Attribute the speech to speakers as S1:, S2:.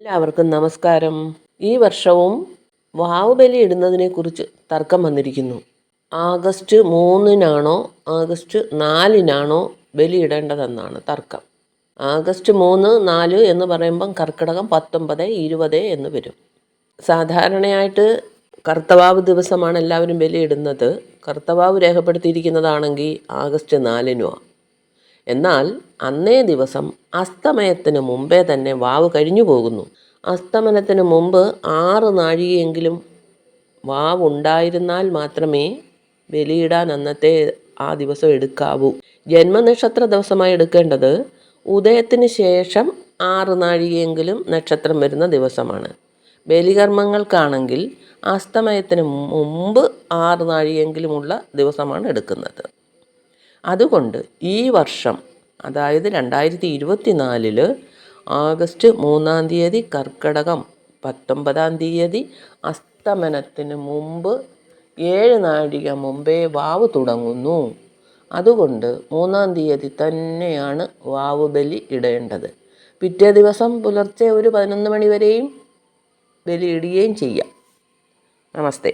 S1: എല്ലാവർക്കും നമസ്കാരം. ഈ വർഷവും വാവുബലി ഇടുന്നതിനെക്കുറിച്ച് തർക്കം വന്നിരിക്കുന്നു. ആഗസ്റ്റ് മൂന്നിനാണോ ആഗസ്റ്റ് നാലിനാണോ ബലിയിടേണ്ടതെന്നാണ് തർക്കം. ആഗസ്റ്റ് മൂന്ന് നാല് എന്ന് പറയുമ്പം കർക്കിടകം പത്തൊമ്പത് ഇരുപത് എന്ന് വരും. സാധാരണയായിട്ട് കർത്തവാവ് ദിവസമാണ് എല്ലാവരും ബലിയിടുന്നത് കർത്തവാവ് രേഖപ്പെടുത്തിയിരിക്കുന്നതാണെങ്കിൽ ആഗസ്റ്റ് നാലിനുമാണ് എന്നാൽ അന്നേ ദിവസം അസ്തമയത്തിന് മുമ്പേ തന്നെ വാവ് കഴിഞ്ഞു പോകുന്നു. അസ്തമനത്തിന് മുമ്പ് ആറ് നാഴികയെങ്കിലും വാവ് ഉണ്ടായിരുന്നാൽ മാത്രമേ ബലിയിടാൻ അന്നത്തെ ആ ദിവസം എടുക്കാവൂ. ജന്മനക്ഷത്ര ദിവസമായി എടുക്കേണ്ടത് ഉദയത്തിന് ശേഷം ആറ് നാഴികയെങ്കിലും നക്ഷത്രം വരുന്ന ദിവസമാണ്. ബലികർമ്മങ്ങൾക്കാണെങ്കിൽ അസ്തമയത്തിന് മുമ്പ് ആറ് നാഴികയെങ്കിലുമുള്ള ദിവസമാണ് എടുക്കുന്നത്. അതുകൊണ്ട് ഈ വർഷം അതായത് രണ്ടായിരത്തി ഇരുപത്തി നാലിൽ ആഗസ്റ്റ് മൂന്നാം തീയതി കർക്കിടകം പത്തൊമ്പതാം തീയതി അസ്തമനത്തിന് മുമ്പ് ഏഴ് നാഴിക മുമ്പേ വാവ് തുടങ്ങുന്നു. അതുകൊണ്ട് മൂന്നാം തീയതി തന്നെയാണ് വാവ് ബലി ഇടേണ്ടത്. പിറ്റേ ദിവസം പുലർച്ചെ ഒരു പതിനൊന്ന് മണി വരെയും ബലി ഇടുകയും ചെയ്യാം. നമസ്തേ.